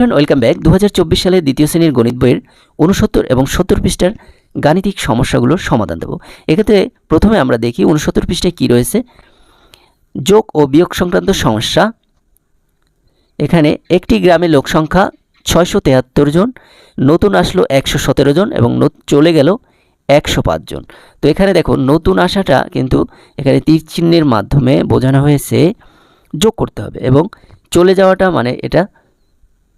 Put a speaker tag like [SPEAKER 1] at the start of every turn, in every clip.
[SPEAKER 1] Welcome back দু সালের দ্বিতীয় শ্রেণির গণিত বইয়ের উনসত্তর এবং সত্তর পৃষ্ঠার গাণিতিক সমস্যাগুলোর সমাধান দেব। এক্ষেত্রে প্রথমে আমরা দেখি উনসত্তর পৃষ্ঠায় কী রয়েছে। যোগ ও বিয়োগ সংক্রান্ত সমস্যা। এখানে একটি গ্রামে লোক সংখ্যা ছয়শো তেহাত্তর জন, নতুন আসলো একশো সতেরো জন এবং চলে গেল একশো জন। তো এখানে দেখো নতুন আসাটা কিন্তু এখানে তীর চিহ্নের মাধ্যমে বোঝানো হয়েছে যোগ করতে হবে এবং চলে যাওয়াটা মানে এটা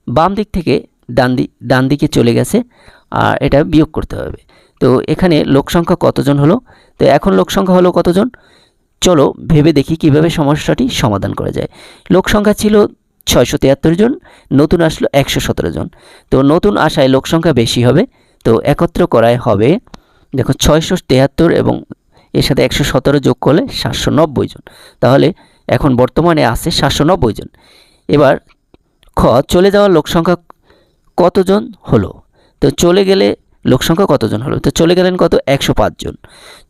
[SPEAKER 1] বাম দিক থেকে ডান দিক ডান দিকে চলে গেছে, আর এটা বিয়োগ করতে হবে। তো এখানে লোক সংখ্যা কতজন হলো? তো এখন লোক সংখ্যা হলো কতজন? চলো ভেবে দেখি কীভাবে সমস্যাটি সমাধান করা যায়। লোক সংখ্যা ছিল ছয়শো তিয়াত্তর জন, নতুন আসলো একশো সতেরো জন। তো নতুন আসায় লোক সংখ্যা বেশি হবে, তো একত্র করায় হবে, দেখো ছয়শো তেহাত্তর এবং এর সাথে একশো সতেরো যোগ করলে সাতশো নব্বই জন। তাহলে এখন বর্তমানে আছে সাতশো নব্বই জন। এবার খ, চলে যাওয়ার লোক সংখ্যা কতজন হলো? তো চলে গেলে লোক সংখ্যা কতজন হলো? তো চলে গেলেন কত? একশো জন।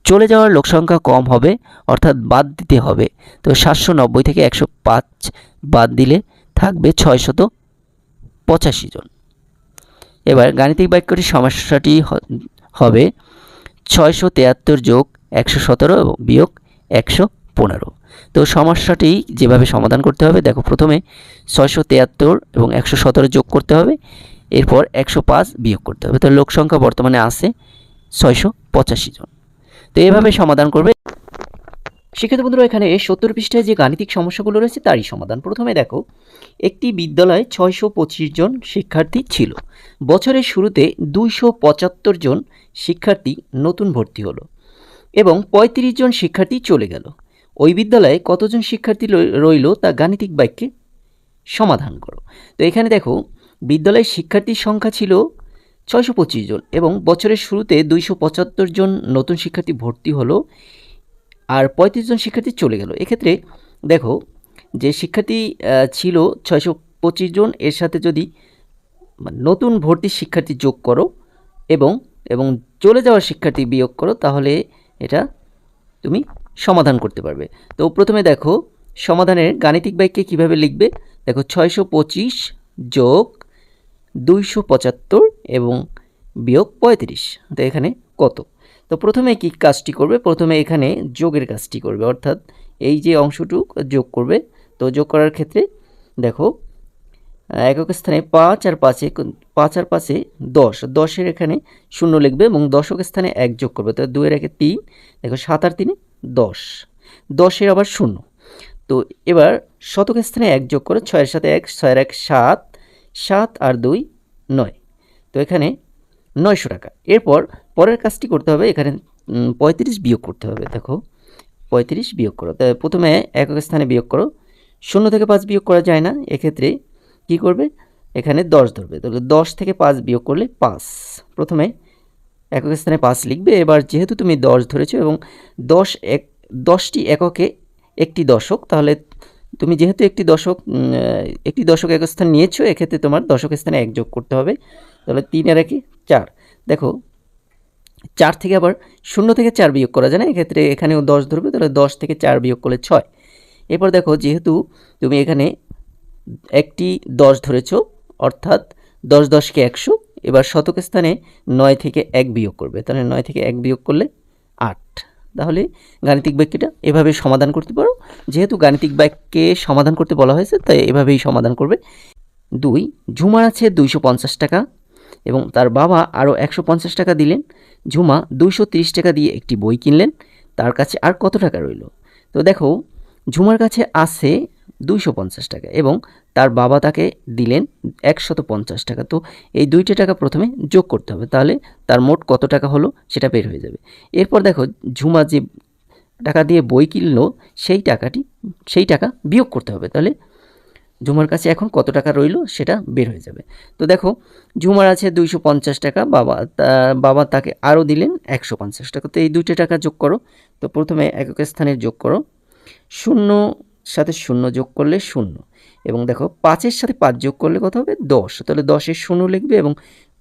[SPEAKER 1] চলে যাওয়ার লোক সংখ্যা কম হবে, অর্থাৎ বাদ দিতে হবে। তো সাতশো নব্বই থেকে একশো পাঁচ বাদ দিলে থাকবে ছয়শত পঁচাশি জন। এবার গাণিতিক বাক্যটির সমস্যাটি হবে ছয়শো তেয়াত্তর যোগ একশো সতেরো এবং বিয়োগ একশো পনেরো। তো সমস্যাটি যেভাবে সমাধান করতে হবে, দেখো প্রথমে ছয়শো তেয়াত্তর এবং একশো সতেরো যোগ করতে হবে, এরপর একশো পাঁচ বিয়োগ করতে হবে। তো লোক সংখ্যা বর্তমানে আছে ছয়শো পঁচাশি জন। তো এভাবে সমাধান করবে। শিক্ষিত বন্ধুরা, এখানে সত্তর পৃষ্ঠায় যে গাণিতিক সমস্যাগুলো রয়েছে, তারই সমাধান। প্রথমে দেখো, একটি বিদ্যালয়ে ছয়শো পঁচিশ জন শিক্ষার্থী ছিল। বছরের শুরুতে দুইশো পঁচাত্তর জন শিক্ষার্থী নতুন ভর্তি হলো এবং পঁয়ত্রিশ জন শিক্ষার্থী চলে গেল। ওই বিদ্যালয়ে কতজন শিক্ষার্থী রইল তা গাণিতিক বাক্যে সমাধান করো। তো এখানে দেখো, বিদ্যালয়ের শিক্ষার্থীর সংখ্যা ছিল ছয়শো পঁচিশ জন এবং বছরের শুরুতে দুইশো পঁচাত্তর জন নতুন শিক্ষার্থী ভর্তি হলো আর পঁয়ত্রিশ জন শিক্ষার্থী চলে গেল। এক্ষেত্রে দেখো, যে শিক্ষার্থী ছিল ছয়শো পঁচিশ জন, এর সাথে যদি নতুন ভর্তি শিক্ষার্থী যোগ করো এবং এবং চলে যাওয়া শিক্ষার্থী বিয়োগ করো, তাহলে এটা তুমি সমাধান করতে পারবে। তো প্রথমে দেখো, সমাধানের গাণিতিক বাক্যে কীভাবে লিখবে? দেখো, ছয়শো পঁচিশ যোগ দুইশো পঁচাত্তর এবং বিয়োগ পঁয়ত্রিশ। তো এখানে কত? তো প্রথমে কি কাজটি করবে? প্রথমে এখানে যোগের কাজটি করবে। অর্থাৎ এই যে অংশটুক যোগ করবে, তো যোগ করার ক্ষেত্রে দেখো, একক স্থানে পাঁচ আর পাঁচে পাঁচ আর পাঁচে দশ। দশের এখানে শূন্য লিখবে এবং দশক স্থানে এক যোগ করবে। তো দুয়ের একে তিন, দেখো, সাত আর তিনে দশ। দশের আবার শূন্য। তো এবার শতক স্থানে এক যোগ করো ছয়ের সাথে এক, ছয়ের এক সাত সাত আর দুই নয়। তো এখানে নয়শো টাকা। এরপর পরের কাজটি করতে হবে, এখানে পঁয়ত্রিশ বিয়োগ করতে হবে, দেখো। পঁয়ত্রিশ বিয়োগ করো। তাই প্রথমে একক স্থানে বিয়োগ করো। শূন্য থেকে পাঁচ বিয়োগ করা যায় না। এক্ষেত্রে কি করবে? এখানে দশ ধরবে। তাহলে দশ থেকে পাঁচ বিয়োগ করলে পাঁচ। প্রথমে একক স্থানে পাঁচ লিখবে। এবার যেহেতু তুমি দশ ধরেছো এবং দশ এক, দশটি এককে একটি দশক, তাহলে তুমি যেহেতু একটি দশক একটি দশক এক স্থান নিয়েছো, এক্ষেত্রে তোমার দশক স্থানে এক যোগ করতে হবে। তাহলে তিন আর একে চার। দেখো, চার থেকে আবার শূন্য থেকে চার বিয়োগ করা যায় না, এক্ষেত্রে এখানেও দশ ধরবে, তাহলে দশ থেকে চার বিয়োগ করলে ছয়। এরপর দেখো, যেহেতু তুমি এখানে একটি দশ ধরেছো, অর্থাৎ দশ দশকে একশো এবার শতক স্থানে নয় থেকে এক বিয়োগ করবে। তাহলে নয় থেকে এক বিয়োগ করলে আট। তাহলে গাণিতিক বাক্যটা এভাবে সমাধান করতে পারো। যেহেতু গাণিতিক বাক্যে সমাধান করতে বলা হয়েছে, তাই এভাবেই সমাধান করবে। দুই, ঝুমার আছে দুইশো পঞ্চাশ টাকা এবং তার বাবা আরও একশো পঞ্চাশ টাকা দিলেন। ঝুমা দুইশো তিরিশ টাকা দিয়ে একটি বই কিনলেন। তার কাছে আর কত টাকা রইল? তো দেখো, ঝুমার কাছে আছে দুইশো পঞ্চাশ টাকা এবং তার বাবা তাকে দিলেন একশত পঞ্চাশ টাকা। তো এই দুইটা টাকা প্রথমে যোগ করতে হবে, তাহলে তার মোট কত টাকা হলো সেটা বের হয়ে যাবে। এরপর দেখো ঝুমা যে টাকা দিয়ে বই কিনলো, সেই টাকাটি, সেই টাকা বিয়োগ করতে হবে, তাহলে ঝুমার কাছে এখন কত টাকা রইল সেটা বের হয়ে যাবে। তো দেখো ঝুমার আছে দুইশো পঞ্চাশ টাকা, বাবা বাবা তাকে আরও দিলেন একশো পঞ্চাশ টাকা। তো এই দুইটা টাকা যোগ করো, তো প্রথমে একক স্থানের যোগ করো, শূন্য সাথে শূন্য যোগ করলে শূন্য। এবং দেখো, পাঁচের সাথে পাঁচ যোগ করলে কত হবে? দশ। তাহলে দশের শূন্য লিখবে এবং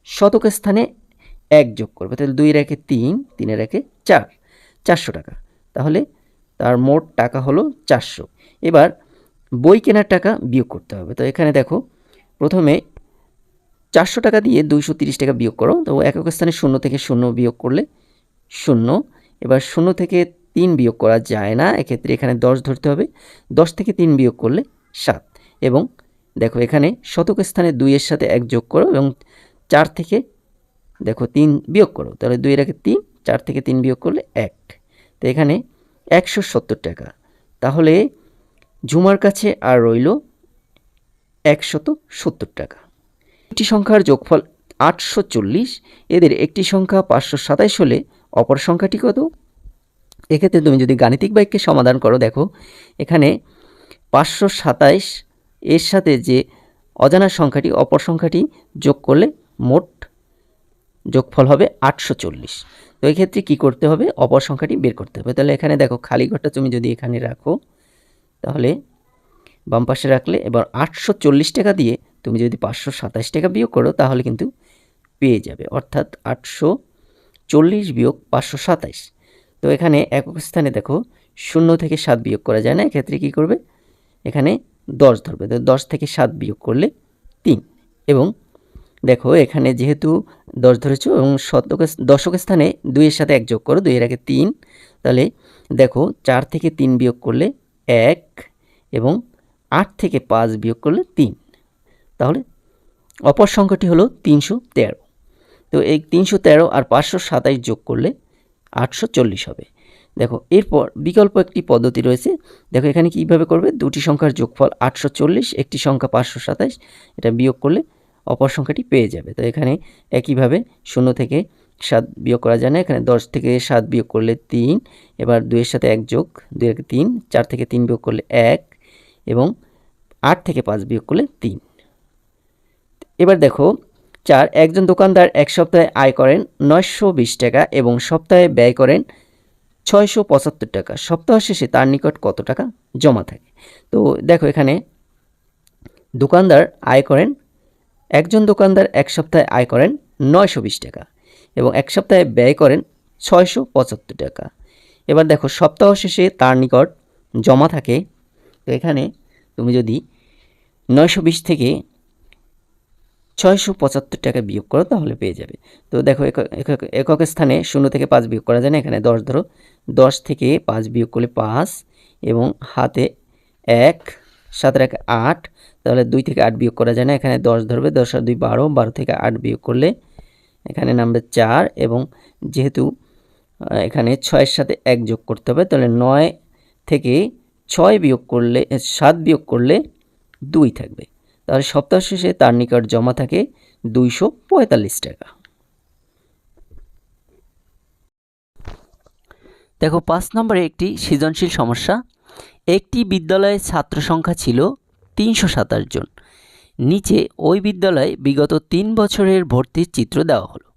[SPEAKER 1] শতক স্থানে এক যোগ করবে। তাহলে দুই রেখে তিন তিনে রেখে চার। চারশো টাকা। তাহলে তার মোট টাকা হলো চারশো। এবার বই কেনার টাকা বিয়োগ করতে হবে। তো এখানে দেখো, প্রথমে চারশো টাকা দিয়ে দুইশো তিরিশ টাকা বিয়োগ করো। তো একক স্থানে শূন্য থেকে শূন্য বিয়োগ করলে শূন্য। এবার শূন্য থেকে তিন বিয়োগ করা যায় না, এক্ষেত্রে এখানে দশ ধরতে হবে। দশ থেকে তিন বিয়োগ করলে সাত। এবং দেখো এখানে শতক স্থানে দুইয়ের সাথে এক যোগ করো এবং চার থেকে দেখো তিন বিয়োগ করো। তাহলে দুই এর আগে তিন, চার থেকে তিন বিয়োগ করলে এক। তো এখানে একশো সত্তর টাকা। তাহলে ঝুমার কাছে আর রইল একশত সত্তর টাকা। একটি সংখ্যার যোগফল আটশো চল্লিশ। এদের একটি সংখ্যা পাঁচশো সাতাইশ হলে অপর সংখ্যাটি কত? এক্ষেত্রে তুমি যদি গাণিতিক বাক্যে সমাধান করো, দেখো, এখানে পাঁচশো সাতাইশ এর সাথে যে অজানা সংখ্যাটি, অপর সংখ্যাটি যোগ করলে মোট যোগফল হবে আটশো চল্লিশ। তো এক্ষেত্রে কী করতে হবে? অপর সংখ্যাটি বের করতে হবে। তাহলে এখানে দেখো, খালি ঘরটা তুমি যদি এখানে রাখো, তাহলে বাম পাশে রাখলে এবার আটশো চল্লিশ টাকা দিয়ে তুমি যদি পাঁচশো সাতাশ টাকা বিয়োগ করো, তাহলে কিন্তু পেয়ে যাবে। অর্থাৎ আটশো চল্লিশ বিয়োগ পাঁচশো সাতাইশ। তো এখানে একক স্থানে দেখো শূন্য থেকে সাত বিয়োগ করা যায় না, এক্ষেত্রে কী করবে? এখানে দশ ধরবে। তো দশ থেকে সাত বিয়োগ করলে তিন। এবং দেখো এখানে যেহেতু দশ ধরেছো এবং শতক, দশক স্থানে দুইয়ের সাথে এক যোগ করো, দুইয়ের আগে তিন। তাহলে দেখো চার থেকে তিন বিয়োগ করলে এক এবং আট থেকে পাঁচ বিয়োগ করলে তিন। তাহলে অপর সংখ্যাটি হলো তিনশো তেরো। তো এই তিনশো তেরো আর পাঁচশো সাতাইশ যোগ করলে আটশো চল্লিশ হবে। দেখো, এরপর বিকল্প একটি পদ্ধতি রয়েছে। দেখো, এখানে কীভাবে করবে? দুটি সংখ্যার যোগফল আটশো চল্লিশ, একটি সংখ্যা পাঁচশো সাতাইশ এটা বিয়োগ করলে অপর সংখ্যাটি পেয়ে যাবে। তো এখানে একইভাবে শূন্য থেকে সাত বিয়োগ করা যায় না। এখানে দশ থেকে সাত বিয়োগ করলে তিন, এবার দুইয়ের সাথে এক যোগ, দুই এক তিন, চার থেকে তিন বিয়োগ করলে এক, এবং আট থেকে পাঁচ বিয়োগ করলে তিন। এবার দেখো চার, একজন দোকানদার এক সপ্তাহে আয় করেন নয়শো বিশ টাকা এবং সপ্তাহে ব্যয় করেন ছয়শো পঁচাত্তর টাকা। সপ্তাহ শেষে তার নিকট কত টাকা? জমা থাকে। তো দেখো এখানে দোকানদার আয় করেন, একজন দোকানদার এক সপ্তাহে আয় করেন নয়শো বিশ টাকা এবং এক সপ্তাহে ব্যয় করেন ছয়শো পঁচাত্তর টাকা। এবার দেখো সপ্তাহ শেষে তার নিকট জমা থাকে। তো এখানে তুমি যদি নয়শো বিশ থেকে ছয়শো পঁচাত্তর টাকা বিয়োগ করো, তাহলে পেয়ে যাবে। তো দেখো একক স্থানে শূন্য থেকে পাঁচ বিয়োগ করা যায় না, এখানে দশ ধরো। দশ থেকে পাঁচ বিয়োগ করলে পাঁচ এবং হাতে এক, সাত এক আট, তাহলে দুই থেকে আট বিয়োগ করা যায় না, এখানে দশ ধরবে, দশ আর দুই বারো বারো থেকে আট বিয়োগ করলে এখানে নামবে চার এবং যেহেতু এখানে ছয়ের সাথে এক যোগ করতে হবে, তাহলে নয় থেকে ছয় বিয়োগ করলে, সাত বিয়োগ করলে দুই থাকবে। তাহলে সপ্তাহ শেষে তার নিকট জমা থাকে দুইশো পঁয়তাল্লিশ টাকা। দেখো, পাঁচ নম্বরে একটি সৃজনশীল সমস্যা। একটি বিদ্যালয়ে ছাত্র সংখ্যা ছিল তিনশো সাতাশ জন। নিচে ওই বিদ্যালয়ে বিগত তিন বছরের ভর্তির চিত্র দেওয়া হলো।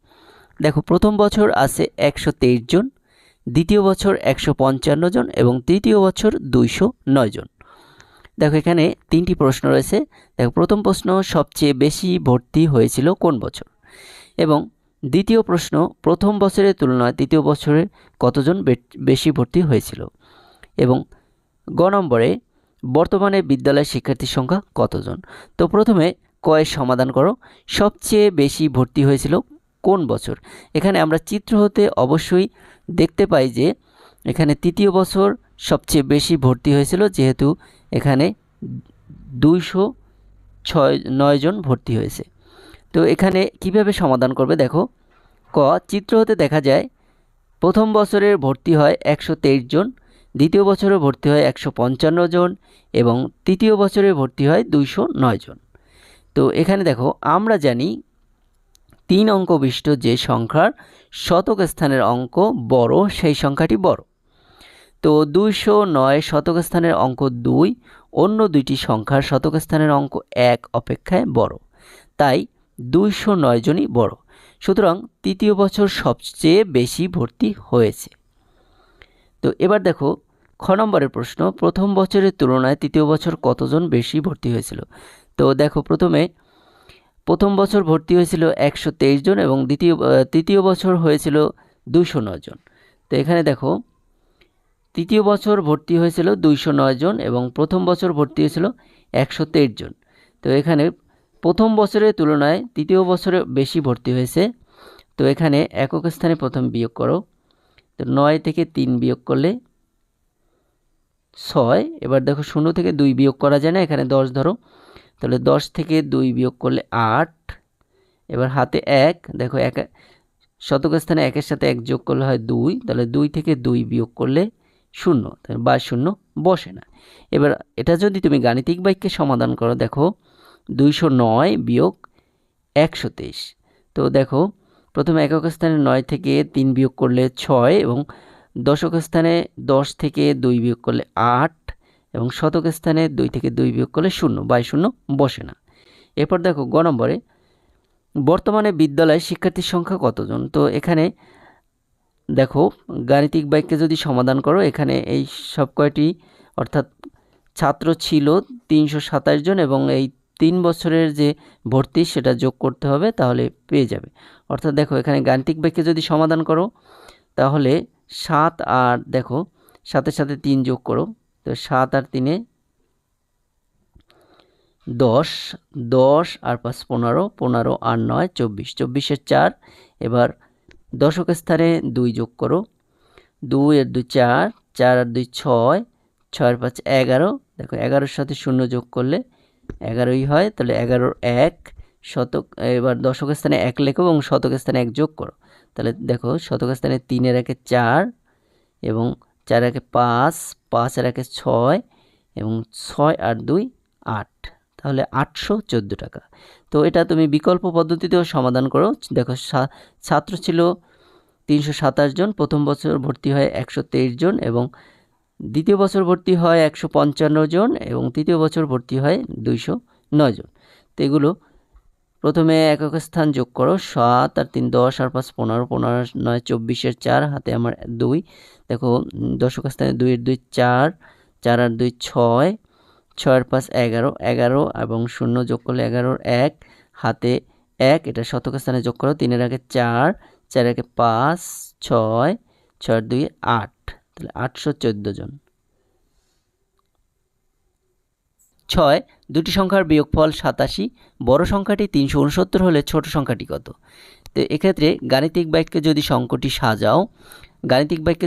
[SPEAKER 1] দেখো, প্রথম বছর আছে একশো তেইশ জন, দ্বিতীয় বছর একশো পঞ্চান্ন জন এবং তৃতীয় বছর দুইশো নয় জন। দেখো, এখানে তিনটি প্রশ্ন রয়েছে। দেখো, প্রথম প্রশ্ন, সবচেয়ে বেশি ভর্তি হয়েছিল কোন বছর? এবং দ্বিতীয় প্রশ্ন, প্রথম বছরের তুলনায় তৃতীয় বছরে কতজন বেশি ভর্তি হয়েছিল? এবং গ নম্বরে, বর্তমানে বিদ্যালয়ের শিক্ষার্থীর সংখ্যা কতজন? তো প্রথমে কয়ের সমাধান করো, সবচেয়ে বেশি ভর্তি হয়েছিল কোন বছর? এখানে আমরা চিত্র হতে অবশ্যই দেখতে পাই যে, এখানে তৃতীয় বছর সবচেয়ে বেশি ভর্তি হয়েছিল যেহেতু এখানে দুইশো ছয়, নয় জন ভর্তি হয়েছে। তো এখানে কীভাবে সমাধান করবে দেখো, ক, চিত্র হতে দেখা যায়, প্রথম বছরের ভর্তি হয় একশো তেইশ জন, দ্বিতীয় বছরে ভর্তি হয় একশো পঞ্চান্ন জন, এবং তৃতীয় বছরে ভর্তি হয় দুইশো নয় জন। তো এখানে দেখো, আমরা জানি তিন অঙ্ক বিশিষ্ট যে সংখ্যার শতক স্থানের অঙ্ক বড়, সেই সংখ্যাটি বড়। তো দুইশো নয় শতক স্থানের অঙ্ক দুই, অন্য দুইটি সংখ্যার শতক স্থানের অঙ্ক এক অপেক্ষায় বড়। তাই দুইশো নয় জনই বড়। সুতরাং তৃতীয় বছর সবচেয়ে বেশি ভর্তি হয়েছে। তো এবার দেখো, খ নম্বরের প্রশ্ন, প্রথম বছরের তুলনায় তৃতীয় বছর কতজন বেশি ভর্তি হয়েছিল? তো দেখো, প্রথমে প্রথম বছর ভর্তি হয়েছিল একশো তেইশ জন এবং দ্বিতীয় তৃতীয় বছর হয়েছিল নয় জন। তো এখানে দেখো তৃতীয় বছর ভর্তি হয়েছিল দুইশো নয় জন এবং প্রথম বছর ভর্তি হয়েছিল একশো তেইশ জন। তো এখানে প্রথম বছরের তুলনায় তৃতীয় বছরে বেশি ভর্তি হয়েছে। তো এখানে একক স্থানে প্রথম বিয়োগ করো। তো নয় থেকে তিন বিয়োগ করলে ছয়। এবার দেখো শূন্য থেকে দুই বিয়োগ করা যায় না, এখানে দশ ধরো। তাহলে দশ থেকে দুই বিয়োগ করলে আট। এবার হাতে এক, দেখো এক, শতক স্থানে একের সাথে এক যোগ করলে হয় দুই। তাহলে দুই থেকে দুই বিয়োগ করলে শূন্য বা শূন্য বসে না। এবার এটা যদি তুমি গাণিতিক বাক্যে সমাধান করো, দেখো দুইশো নয় বিয়োগ একশো তেইশ। তো দেখো প্রথমে একক স্থানে নয় থেকে তিন বিয়োগ করলে ছয় এবং দশক স্থানে দশ থেকে দুই বিয়োগ করলে আট এবং শতক স্থানে দুই থেকে দুই বিয়োগ করলে শূন্য, বাই শূন্য বসে না। এরপর দেখো গ নম্বরে, বর্তমানে বিদ্যালয়ে শিক্ষার্থীর সংখ্যা কতজন? তো এখানে দেখো, গাণিতিক বাক্যে যদি সমাধান করো, এখানে এই সব কয়টি, অর্থাৎ ছাত্র ছিল তিনশো সাতাশ জন এবং এই তিন বছরের যে ভর্তি সেটা যোগ করতে হবে, তাহলে পেয়ে যাবে। অর্থাৎ দেখো, এখানে গাণিতিক বাক্যে যদি সমাধান করো, তাহলে সাত আর দেখো, সাথে সাথে তিন যোগ করো, তো সাত আর তিনে দশ দশ আর পাঁচ পনেরো পনেরো আর নয়, চব্বিশ। চব্বিশের চার, এবার দশক স্থানে দুই যোগ করো। দুই আর দুই চার চার আর দুই ছয় ছয়ের পাঁচ এগারো। দেখো, এগারোর সাথে শূন্য যোগ করলে এগারোই হয়, তাহলে এগারোর এক শতক, এবার দশক স্থানে এক লেখো এবং শতক স্থানে এক যোগ করো। তাহলে দেখো, শতক স্থানে তিনের একে চার এবং চার একে পাঁচ পাঁচের একে ছয় এবং ছয় আর দুই আট। তাহলে আটশো চোদ্দ টাকা। তো এটা তুমি বিকল্প পদ্ধতিতেও সমাধান করো। দেখো ছাত্র ছিল তিনশো সাতাশ জন, প্রথম বছর ভর্তি হয় একশো তেইশ জন এবং দ্বিতীয় বছর ভর্তি হয় একশো পঞ্চান্ন জন এবং তৃতীয় বছর ভর্তি হয় দুইশো নয় জন। তো এগুলো প্রথমে একক স্থান যোগ করো, সাত আর তিন দশ, আর পাঁচ পনেরো পনেরো, নয়, চব্বিশের চার, হাতে আমার দুই। দেখো দশক স্থানে দুইয়ের দুই চার চার আর দুই ছয় ছয়ের পাঁচ এগারো এগারো এবং শূন্য যোগ করলে এগারোর এক, হাতে এক, এটা শতক স্থানে যোগ করো, তিনের আগে চার চার আগে পাঁচ, ছয় ছয় দুই, আট, তাহলে আটশো চোদ্দ জন। ছয়, দুটি সংখ্যার বিয়োগফল সাতাশি, বড় সংখ্যাটি তিনশো উনসত্তর হলে ছোট সংখ্যাটি কত? তো এক্ষেত্রে গাণিতিক বাক্যে যদি সংখ্যাটি সাজাও, গাণিতিক বাক্যে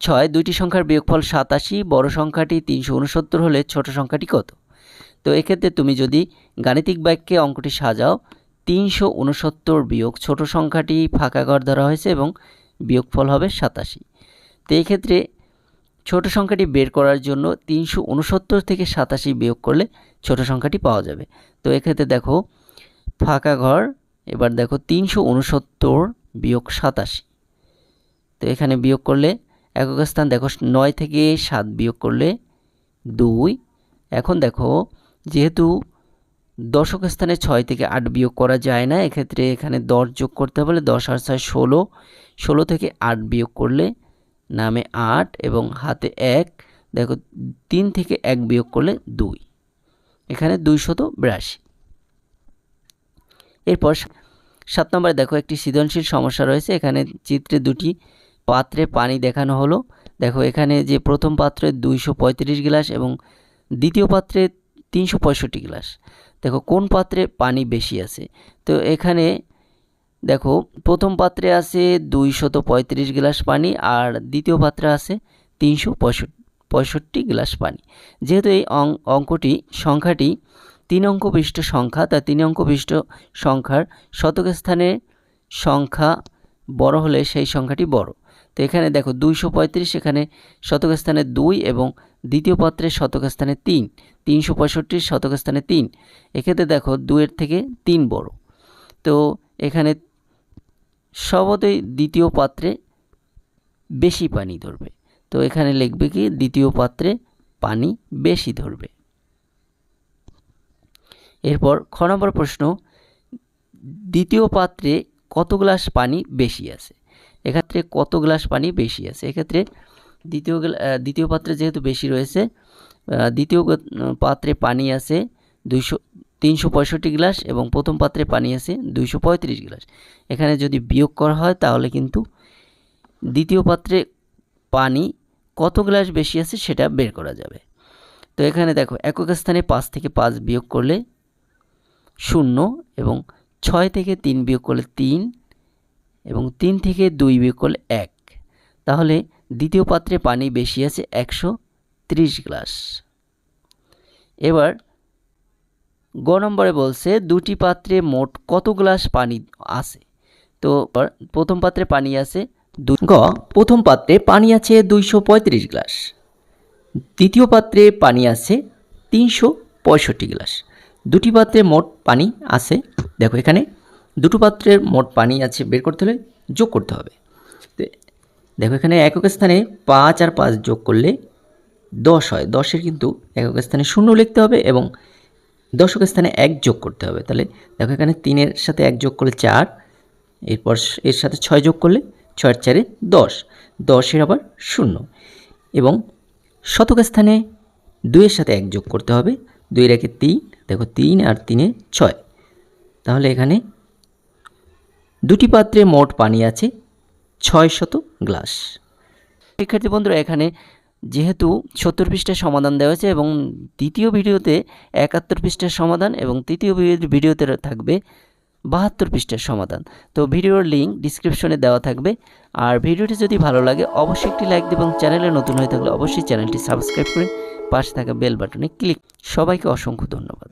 [SPEAKER 1] ছয়, দুইটি সংখ্যার বিয়োগফল সাতাশি, বড় সংখ্যাটি তিনশো উনসত্তর হলে ছোট সংখ্যাটি কত? তো এক্ষেত্রে তুমি যদি গাণিতিক বাক্যে অঙ্কটি সাজাও, তিনশো উনসত্তর বিয়োগ ছোট সংখ্যাটি ফাঁকা ঘর ধরা হয়েছে এবং বিয়োগফল হবে সাতাশি। তো এই ক্ষেত্রে ছোট সংখ্যাটি বের করার জন্য তিনশো উনসত্তর থেকে সাতাশি বিয়োগ করলে ছোট সংখ্যাটি পাওয়া যাবে। তো এক্ষেত্রে দেখো, ফাঁকা ঘর, এবার দেখো তিনশো উনসত্তর বিয়োগ সাতাশি। তো এখানে বিয়োগ করলে একক স্থান দেখো নয় থেকে সাত বিয়োগ করলে দুই। এখন দেখো, যেহেতু দশক স্থানে ছয় থেকে আট বিয়োগ করা যায় না, এক্ষেত্রে এখানে দশ যোগ করতে বলে দশ আর ছয় ষোলো। ষোলো থেকে আট বিয়োগ করলে নামে আট এবং হাতে এক। দেখো, তিন থেকে এক বিয়োগ করলে দুই। এখানে দুইশত বিরাশি। এরপর সাত নম্বরে দেখো, একটি সৃজনশীল সমস্যা রয়েছে। এখানে চিত্রে দুটি পাত্রে পানি দেখানো হলো। দেখো, এখানে যে প্রথম পাত্রে দুইশো পঁয়ত্রিশ গ্লাস এবং দ্বিতীয় পাত্রে তিনশো পঁয়ষট্টি গ্লাস। দেখো, কোন পাত্রে পানি বেশি আছে? তো এখানে দেখো, প্রথম পাত্রে আছে দুইশত পঁয়ত্রিশ গ্লাস পানি আর দ্বিতীয় পাত্রে আছে তিনশো পঁয়ষট্টি গ্লাস পানি। যেহেতু এই অঙ্কটি, সংখ্যাটি তিন অঙ্ক বিশিষ্ট সংখ্যা তা তিন অঙ্ক বিশিষ্ট সংখ্যার শতক স্থানে সংখ্যা বড় হলে সেই সংখ্যাটি বড়। তো এখানে দেখো দুইশো পঁয়ত্রিশ, এখানে শতক স্থানে দুই এবং দ্বিতীয় পত্রের শতক স্থানে তিন। তিনশো পঁয়ষট্টির শতক স্থানে তিন। এক্ষেত্রে দেখো দুয়ের থেকে তিন বড়। তো এখানে সবতই দ্বিতীয় পাত্রে বেশি পানি ধরবে। তো এখানে লিখবে কি? দ্বিতীয় পাত্রে পানি বেশি ধরবে। এরপর খ নম্বর প্রশ্ন, দ্বিতীয় পাত্রে কত গ্লাস পানি বেশি আছে? এক্ষেত্রে কত গ্লাস পানি বেশি আছে? এক্ষেত্রে দ্বিতীয় দ্বিতীয় পাত্রে যেহেতু বেশি রয়েছে দ্বিতীয় পাত্রে পানি আছে দুইশো তিনশো পঁয়ষট্টি গ্লাস এবং প্রথম পাত্রে পানি আছে দুইশো পঁয়ত্রিশ গ্লাস। এখানে যদি বিয়োগ করা হয় তাহলে কিন্তু দ্বিতীয় পাত্রে পানি কত গ্লাস বেশি আছে সেটা বের করা যাবে। তো এখানে দেখো, একক স্থানে পাঁচ থেকে পাঁচ বিয়োগ করলে শূন্য এবং ছয় থেকে তিন বিয়োগ করলে তিন এবং তিন থেকে দুই বিয়োগ করলে এক। তাহলে দ্বিতীয় পাত্রে পানি বেশি আছে একশো ত্রিশ গ্লাস। এবার গ নম্বরে বলছে দুটি পাত্রে মোট কত গ্লাস পানি আছে? তো পর- প্রথম পাত্রে পানি আছে গ, প্রথম পাত্রে পানি আছে দুইশো পঁয়ত্রিশ গ্লাস। দ্বিতীয় পাত্রে পানি আছে তিনশো পঁয়ষট্টি গ্লাস। দুটি পাত্রে মোট পানি আছে, দেখো এখানে দুটো পাত্রের মোট পানি আছে বের করতে হলে যোগ করতে হবে। দেখো এখানে একক স্থানে পাঁচ আর পাঁচ যোগ করলে দশ হয়। দশের কিন্তু একক স্থানে শূন্য লিখতে হবে এবং দশক স্থানে এক যোগ করতে হবে। তাহলে দেখো এখানে তিনের সাথে এক যোগ করলে চার, এরপর এর সাথে ছয় যোগ করলে ছয়ের চারে দশ, দশের আবার শূন্য। এবং শতক স্থানে দুইয়ের সাথে এক যোগ করতে হবে। দুই রেখে তিন, দেখো তিন আর তিনে ছয়। তাহলে এখানে দুটি পাত্রে মোট পানি আছে ছয় শত গ্লাস। শিক্ষার্থী বন্ধুরা, এখানে যেহেতু সত্তর পৃষ্ঠার সমাধান দেওয়া হয়েছে এবং দ্বিতীয় ভিডিওতে একাত্তর পৃষ্ঠার সমাধান এবং তৃতীয় ভিডিওতে থাকবে বাহাত্তর পৃষ্ঠার সমাধান। তো ভিডিওর লিঙ্ক ডিসক্রিপশনে দেওয়া থাকবে। আর ভিডিওটি যদি ভালো লাগে, অবশ্যই একটি লাইক দেবেন। চ্যানেলে নতুন হয়ে থাকলে অবশ্যই চ্যানেলটি সাবস্ক্রাইব করে পাশে থাকা বেল বাটনে ক্লিক। সবাইকে অসংখ্য ধন্যবাদ।